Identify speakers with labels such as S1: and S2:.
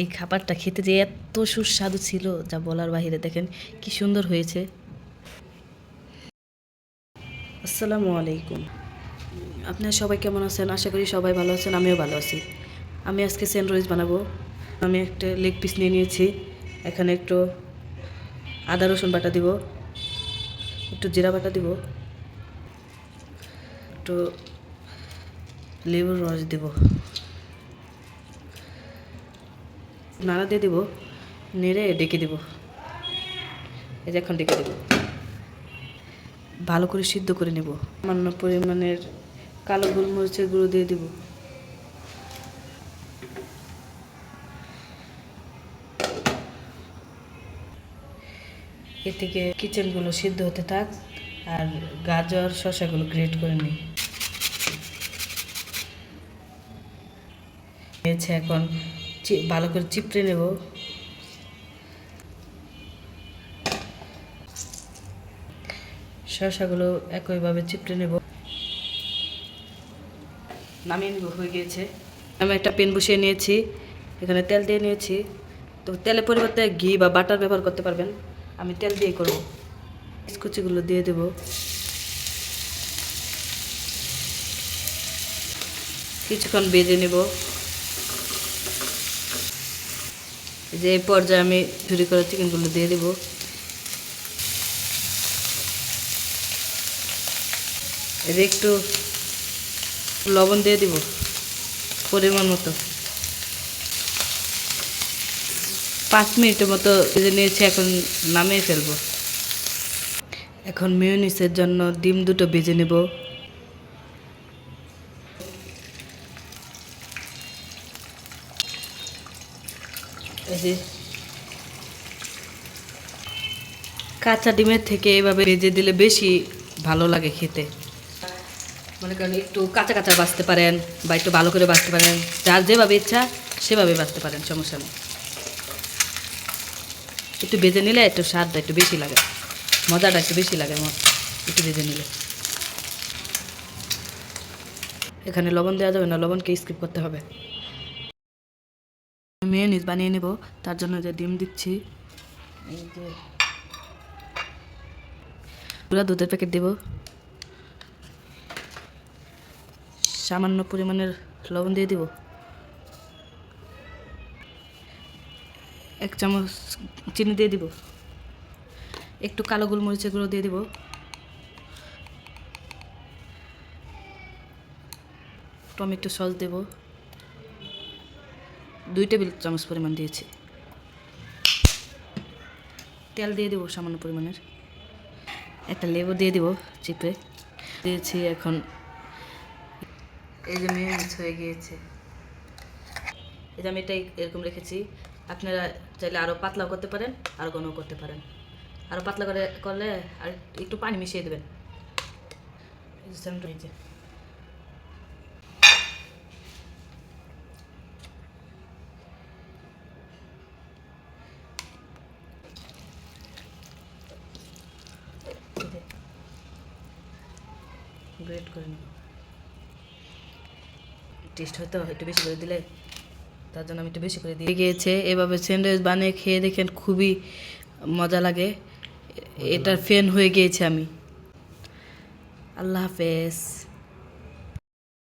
S1: এই খাবারটা খেতে যে এত সুস্বাদু ছিল, যা বলার বাহিরে দেখেন কি সুন্দর হয়েছে। আসসালামু আলাইকুম। আপনারা সবাই কেমন আছেন? আশা করি সবাই ভালো আছেন, আমিও ভালো আছি। আমি আজকে স্যান্ডউইচ বানাবো। আমি একটা লেগ পিস নিয়ে নিয়েছি। এখানে একটু আদা, রসুন বাটা দিব। একটু জিরা বাটা দিব। একটু লেবুর রস দেব। নাড়া দিয়ে দিব, নেড়ে ডেকে দেব। এই যে এখন ডেকে দেব। ভালো করে সিদ্ধ করে নেব। সামান্য পরিমাণের কালো গোলমরিচের গুঁড়ো দিয়ে দিব। এ থেকে কিচেনগুলো সিদ্ধ হতে থাক আর গাজর, শসাগুলো গ্রেট করে নিই। হয়েছে এখন ভালো করে চিপড়ে নেব। শসাগুলো একইভাবে চিপড়ে নেব। নামিয়ে নেব, হয়ে গিয়েছে। আমি একটা পেন বসিয়ে নিয়েছি, এখানে তেল দিয়ে নিয়েছি। তো তেলের পরিবর্তে ঘি বা বাটার ব্যবহার করতে পারবেন। আমি তেল দিয়ে করব। কুচিগুলো দিয়ে দেব। কিছুক্ষণ বেজে নেব এই যে এই পর্যায়ে আমি ঝুরি করা চিকেনগুলো দিয়ে দেব। যে একটু লবণ দিয়ে দিব, পরিমাণ মতো। পাঁচ মিনিটের মতো ভেজে নিয়েছি, এখন নামিয়ে ফেলব। এখন মেয়নিসের জন্য ডিম দুটো ভেজে নেব। কাঁচা ডিমের থেকে এভাবে ভেজে দিলে বেশি ভালো লাগে খেতে। মনে করেন একটু কাঁচা কাঁচা বাঁচতে পারেন বা একটু ভালো করে বাঁচতে পারেন। যার যেভাবে ইচ্ছা সেভাবে বাঁচতে পারেন, সমস্যা নেই। একটু বেজে নিলে একটু স্বাদটা একটু বেশি লাগে। মজাটা একটু বেশি লাগে আমার একটু বেজে নিলে। এখানে লবণ দেওয়া যাবে না, লবণকে স্কিপ করতে হবে। মেয়নিজ বানিয়ে নেব তার জন্য যে ডিম দিচ্ছি। এই যে। পুরা দুধের প্যাকেট দেব। সামান্য পরিমাণের লবণ দিয়ে দিব। এক চামচ চিনি দিয়ে দিব। একটু কালো গোলমরিচের গুঁড়ো দিয়ে দিব। টমেটো সস দেব। দুই টেবিল চামচ পরিমাণ দিয়েছি। তেল দিয়ে দেবো সামান্য পরিমাণের। একটা লেবু দিয়ে দেবো চিপে। দিয়েছি এখন এই যে মেয়নিজ হয়ে গিয়েছে। এই যে আমি এটাই এরকম রেখেছি। আপনারা চাইলে আরও পাতলাও করতে পারেন, আর ঘনও করতে পারেন। আরও পাতলা করে করলে আর একটু পানি মিশিয়ে দেবেন। এই যে স্যামটা এই যে। এই যে। গ্রেট করে নেব। টেস্ট হয়তো একটু বেশি করে দিলে তার জন্য আমি একটু বেশি করে দিয়ে গিয়েছে। এভাবে স্যান্ডউইচ বানিয়ে খেয়ে দেখেন খুবই মজা লাগে। এটার ফ্যান হয়ে গিয়েছে আমি। আল্লাহ হাফেজ।